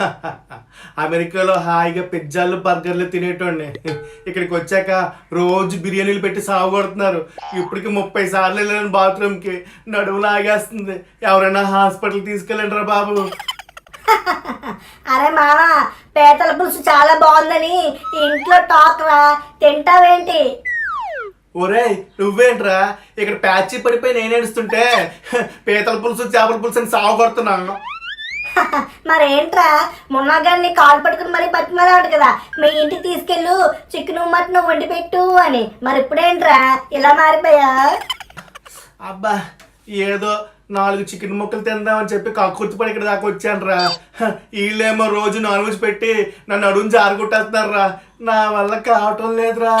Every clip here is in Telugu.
అమెరికాలో హాయిగా పిజ్జాలు బర్గర్లు తినేటోడిని. ఇక్కడికి వచ్చాక రోజు బిర్యానీలు పెట్టి సాగు కొడుతున్నారు. ఇప్పటికి ముప్పై సార్లు వెళ్ళాను బాత్రూమ్కి. నడువు లాగేస్తుంది. ఎవరైనా హాస్పిటల్ తీసుకెళ్ళండి రా బాబు. అరే మామ పేతల పులుసు చాలా బాగుందని ఇంట్లో టాక్ రా. తింటావేంటి? ఒరేయ్ నువ్వేంట్రా? ఇక్కడ ప్యాచీ పడిపోయి నేను ఏడుస్తుంటే పీతల పులుసు చేపల పులుసు అని సాగు కొడుతున్నాను. మరేంట్రా? మొన్నగాన్ని కాలు పట్టుకుని మరీ పట్టుమరాడు కదా. మీ ఇంటికి తీసుకెళ్ళు చికెన్ మటన్ వండి పెట్టు అని. మరి ఇప్పుడేంట్రా ఇలా మారిపోయా? అబ్బా ఏదో నాలుగు చికెన్ ముక్కలు తిందామని చెప్పి కక్కుర్తి పడి ఇక్కడ దాకా వచ్చాను రా వీళ్ళేమో రోజు నాన్ వెజ్ పెట్టి నన్ను అడుగు జారుకొట్టేస్తున్నారు రా నా వల్ల కావటం లేదురా.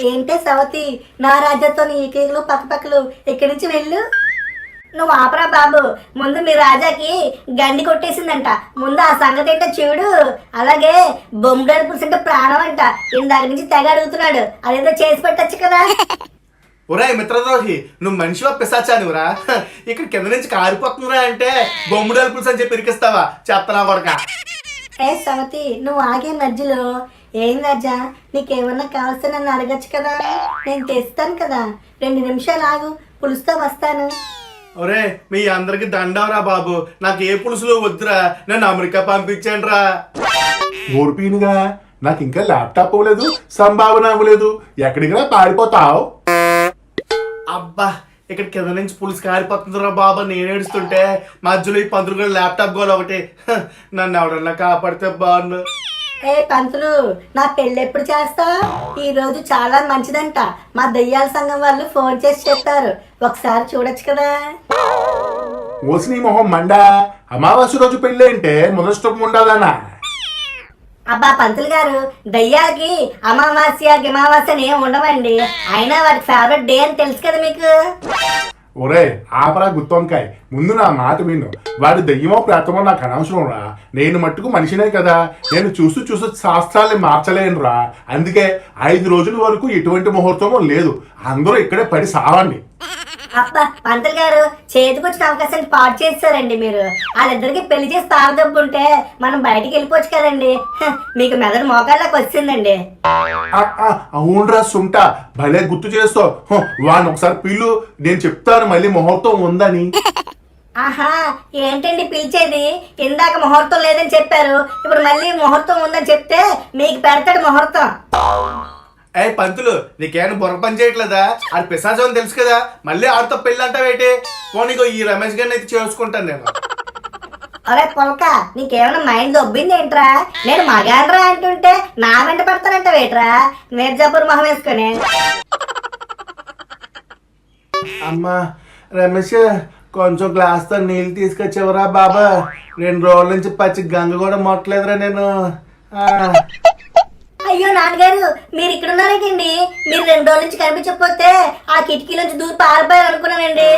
ఏంటే సవతి? నా రాజాతో నీ ఈకేకులు పక్క పక్కలు ఇక్కడి నుంచి వెళ్ళు? నువ్వు ఆపరా బాబు. ముందు మీ రాజాకి గండి కొట్టేసిందంట. ముందు ఆ సంగతి ఏంటో చూడు. అలాగే బొమ్మడాలు పులుసు ప్రాణం అంట. ఇందాక నుంచి తెగ అడుగుతున్నాడు. అదేదో చేసి పెట్టచ్చు కదా. ఒరేయ్ మిత్రద్రోహి నువ్వు మనిషివా పిశాచానురా ఇక్కడ కింద నుంచి కారిపోతుందిరా అంటే బొమ్మిడాల పులుసు అని చెప్పి ఇరికిస్తావా? చెత్తనా కొడక ఏ సవతి నువ్వు ఆగే మధ్యలో. ఏం రాజా నీకేమన్నా కావాల్సి నన్ను అడగచ్చు కదా? నేను తెస్తాను కదా. రెండు నిమిషాలు ఆగు. పులుసుతో వస్తాను. ఒరే మీ అందరికి దండవరా బాబు. నాకు ఏ పులుసులు వద్దురా? నన్ను అమెరికా పంపించండి రా ఓడిపోయినగా నాకు ఇంకా ల్యాప్టాప్ అవ్వలేదు సంభావన అవ్వలేదు ఎక్కడికి పారిపోతావు? అబ్బా ఇక్కడ కింద నుంచి పులుసు కారిపోతుందిరా బాబా. నేను ఏడుస్తుంటే మధ్యలో ఈ పంతులు ల్యాప్టాప్ గోల్ ఒకటి. నన్ను ఎవడన్నా కాపాడితే బాగుండు. ఏ పంతులు నా పెళ్ళి ఎప్పుడు చేస్తా? ఈ రోజు చాలా మంచిదంట. మా దయ్యాల సంఘం వాళ్ళు ఫోన్ చేసి చెప్పారు. ఒకసారి చూడొచ్చు కదా. ఓసిని మొహం మండా? అమావాస్య రోజు పెళ్ళి అంటే మొదటి ఉండాలనా? అబ్బా పంతులు గారు దయ్యాలకి అమావాస్య గిమావాస్య అని ఏం ఉండవండి. అయినా వాటి ఫేవరెట్ డే అని తెలుసు కదా మీకు. ఒరే ఆపరా గుత్తొంకాయ్. ముందు నా మాట విను. వాడి దెయ్యమో ప్రాతమో నాకు అనవసరం రా నేను మట్టుకు మనిషినే కదా. నేను చూస్తూ చూస్తూ శాస్త్రాల్ని మార్చలేను రా అందుకే ఐదు రోజుల వరకు ఎటువంటి ముహూర్తమో లేదు. అందరూ ఇక్కడే పడి సావండి. అబ్బా పంతులు గారు చేతికొచ్చిన అవకాశాన్ని పాటు చేస్తారండి మీరు. వాళ్ళిద్దరికి పెళ్ళి చేసి తాగదబ్బుంటే మనం బయటికి వెళ్ళిపోవచ్చు కదండి. మీకు మెదడు మోకాళ్ళకి వచ్చిందండి. అవునరా సుంట భలే గుర్తు చేస్తావు. వాడిని ఒకసారి పిల్లు నేను చెప్తాను మళ్ళీ ముహూర్తం ఉందని. ఆహా ఏంటండి పిలిచేది? ఇందాక ముహూర్తం లేదని చెప్పారు. ఇప్పుడు మళ్ళీ ముహూర్తం ఉందని చెప్తే మీకు పెడతాడు ముహూర్తం. ఏ పంతులు నీకేమైనా బుర్ర పని చేయట్లేదా? అది పిశాచం అని తెలుసు కదా మళ్ళీ ఆడితో పెళ్ళి అంటావేటి? పోనీగో ఈ రమేష్ గారిని అయితే చేసుకుంటాను నేను. అరే పొలక నీకేమైనా మైండ్ దొబ్బింది ఏంట్రా? నేను మగాన్రా అంటుంటే నా వెంట పడతానంట వేట్రా మిర్జాపూర్ మొహం వేసుకొని. అమ్మా రమేష్ కొంచెం గ్లాస్తో నీళ్ళు తీసుకొచ్చేవరా బాబా? రెండు రోజుల నుంచి పచ్చి గంగ కూడా మొట్టలేదురా నేను. ఆ, అయ్యో నాన్నగారు మీరు ఇక్కడ ఉన్నారేంటండి? మీరు రెండు రోజుల నుంచి కనిపించకపోతే ఆ కిటికీలోంచి దూరి పారిపోయారు అనుకున్నానండి.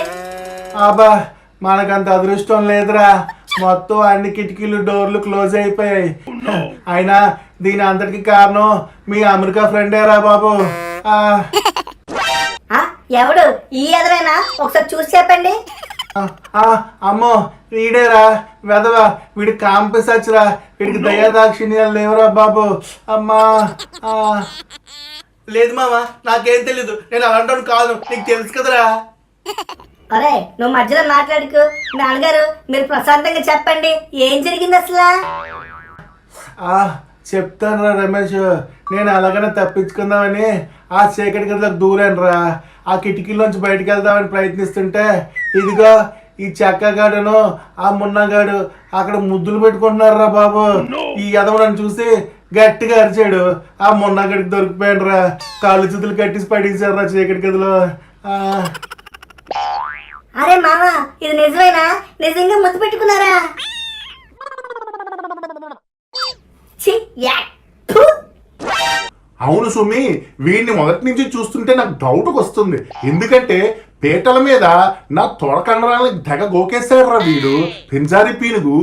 అబ్బా మనకంత అదృష్టం లేదురా. మొత్తం అన్ని కిటికీలు డోర్లు క్లోజ్ అయిపోయాయి. అయినా దీని అంతటికి కారణం మీ అమెరికా ఫ్రెండేరా బాబు. ఆ, ఆ, ఎవడు? ఈ ఎదవేనా? ఒకసారి చూసి చెప్పండి. అమ్మో వీడేరా వెదవా వీడి కాంపిసచ్రా వీడికి దయాదాక్షిణ్యాలు లేవురా బాబు. అమ్మా ఆ. లేదు మామ నాకేం తెలీదు నేను అలాంటి కాదు నీకు తెలుసు కదరా. అరే నువ్వు మధ్యలో మాట్లాడుకు. నాన్నగారు మీరు ప్రశాంతంగా చెప్పండి ఏం జరిగింది అసలు? ఆ చెప్తాను రా రమేష్ నేను అలాగనే తప్పించుకుందామని ఆ చీకటి గదిలోకి దూరాను రా ఆ కిటికీలోంచి బయటికి వెళ్దామని ప్రయత్నిస్తుంటే ఇదిగో ఈ చెక్కగాడును ఆ మున్నగాడు అక్కడ ముద్దులు పెట్టుకుంటున్నారు రా బాబు ఈ యదవ నన్ను చూసి గట్టిగా అరిచాడు. ఆ మున్నగాడికి దొరికిపోయాను రా కాళ్ళు చేతులు కట్టేసి పడేసారు రా చీకటి గదిలో. అరే మామ ఇది నిజమేనా? నిజంగా ముద్దు పెట్టుకున్నారా? ఛీ, యా, ఫు. అవును సుమి వీడిని మొదటి నుంచి చూస్తుంటే నాకు డౌట్ వస్తుంది ఎందుకంటే పీటల మీద నా తొడకండరాలకు తెగ గోకేశాడు రా వీడు. పింజారి పీనుగు.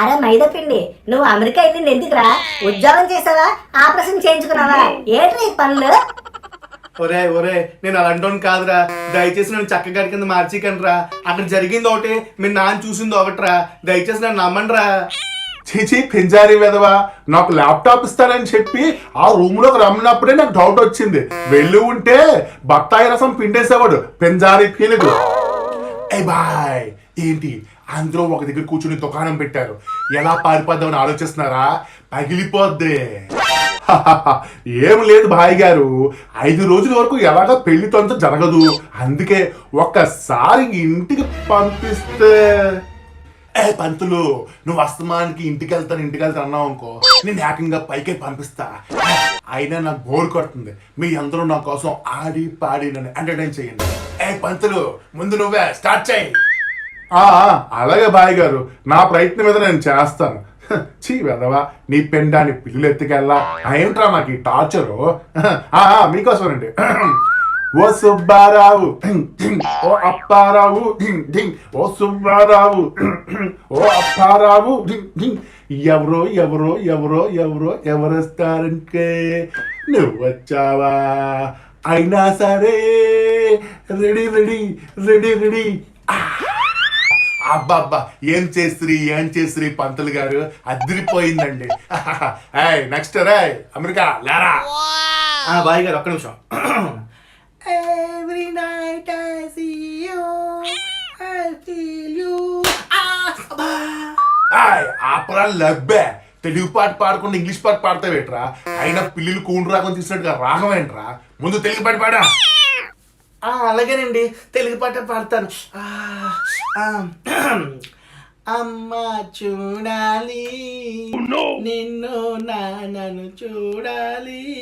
అరే మైదా పిండి నువ్వు అమెరికా వెళ్ళింది ఎందుకురా? ఉద్యోగం చేసావా? ఆపరేషన్ చేయించుకున్నావా? ఏంటి ఈ పనులు? ఒరే ఒరే నేను అలాంటి కాదురా. దయచేసి నన్ను చక్కగాడి కింద మార్చికండి రా అక్కడ జరిగింది ఒకటి మీరు నాన్న చూసింది ఒకటిరా. దయచేసి నన్ను నమ్మండి రా చీచీ పెంజారి వెదవా నాకు ల్యాప్టాప్ ఇస్తారని చెప్పి ఆ రూమ్లోకి రమ్మన్నప్పుడే నాకు డౌట్ వచ్చింది. వెళ్ళి ఉంటే బత్తాయి రసం పిండేసేవాడు పింజారి పీలుగు ఏ బాయ్ ఏంటి? అందరూ ఒక దగ్గర కూర్చుని దుకాణం పెట్టారు. ఎలా పారిపోద్దామని ఆలోచిస్తున్నారా? పగిలిపోద్ది. ఏం లేదు భాయ్ గారు. ఐదు రోజుల వరకు ఎలాగ పెళ్ళితో తొంత జరగదు. అందుకే ఒక్కసారి ఇంటికి పంపిస్తే ఏ పంతులు నువ్వు అస్తమానికి ఇంటికి వెళ్తాను ఇంటికి వెళ్తాను అన్నావు అనుకో నేను ఏకంగా పైకే పంపిస్తా. అయినా నాకు బోర్ కొడుతుంది. మీ అందరూ నా కోసం ఆడి పాడి నన్ను ఎంటర్టైన్ చేయండి. ఏ పంతులు ముందు నువ్వే స్టార్ట్ చేయి. అలాగే బాయ్ గారు. నా ప్రయత్నం మీద నేను చేస్తాను. చీ వెదవా నీ పెండాన్ని పిల్లులు ఎత్తుకెళ్ళా ఏంట్రా నాకు ఈ టార్చరు? ఆ, ఆ, మీకోసమేనండి. ఓ సుబ్బారావు. ఓ అప్పారావు. ఓ సుబ్బారావు. ఓ అప్పారావు. ఎవరో ఎవరో ఎవరో ఎవరో ఎవరొస్తారంటే నువ్వు వచ్చావా అయినా సరే రెడీ రెడీ రెడీ రెడీ అబ్బబ్బా ఏం చేస్త్రీ ఏం చేస్త్రీ పంతులు గారు అదిరిపోయిందండి నెక్స్ట్ రే అమెరికా లేరా ఆ బాయ్ గారు ఒక్క నిమిషం ఆపరా లబ్బే. తెలుగు పాట పాడకుండా ఇంగ్లీష్ పాట పాడతావేట్రా? అయినా పిల్లలు కూండు రాగం తీసినట్టుగా రాగం ఏంట్రా? ముందు తెలుగు పాట పాడా. అలాగేనండి. తెలుగు పాట పాడతాను. అమ్మ చూడాలి. నిన్ను. నాన్నను చూడాలి.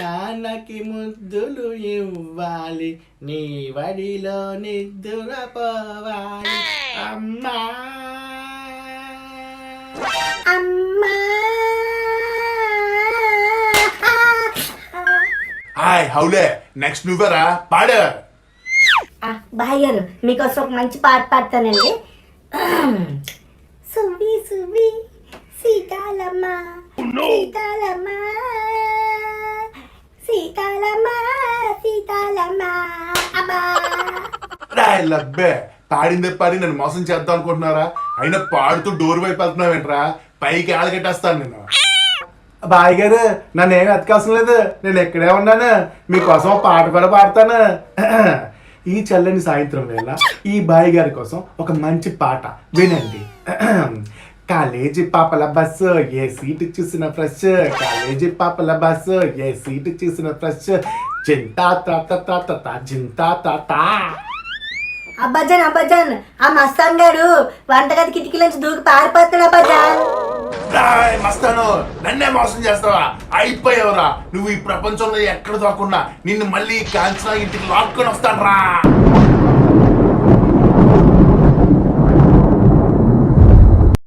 నాన్నకి ముద్దులు ఇవ్వాలి. నీ వడిలో నిద్దుర పోవాలి. అమ్మా. హాయ్ హౌలే. నెక్స్ట్ నువ్వేరా పాడు. బాయ్ గారు మీకోసం ఒక మంచి పాట పాడతానండి. సువి సువి సీతాలమ్మ సీతాలమ్మ సీతాలమ్మ సీతాలమ్మ అబ్బా. లబ్బే. పాడిందే పాడి నన్ను మోసం చేద్దాం అనుకుంటున్నారా? అయినా పాడుతూ డోర్ వైపు వెళ్తున్నావేంట్రా? పైకి ఆలగట్టేస్తాను నేను బాయ్ గారు నన్ను ఏం ఎతకాల్సిన లేదు. నేను ఎక్కడే ఉన్నాను. మీకోసం పాట కూడా పాడతాను. ఈ చల్లని సాయంత్రం వేళ ఈ బాయ్ గారి కోసం ఒక మంచి పాట వినండి. కాలేజీ పాపల బస్సు ఏ సీట్ చూసిన ఫ్రెష్. కాలేజీ పాపల బస్సు ఏ సీట్ చూసిన ఫ్రెష్. చింతా తాత తాత తా చింతా తాత అబ్బాజాన్ అబ్బాజాన్ ఆ మస్తాన్ గాడు వంటగది కిటికీలోంచి దూకి పారిపోతున్నాడు అబ్బాజాన్. మస్తాను నన్నే మోసం చేస్తావా? అయిపోయావురా. నువ్వు ఈ ప్రపంచంలో ఎక్కడ దాక్కున్నా నిన్ను మళ్ళీ కాంచనా ఇంటికి లాక్కొని వస్తాను రా.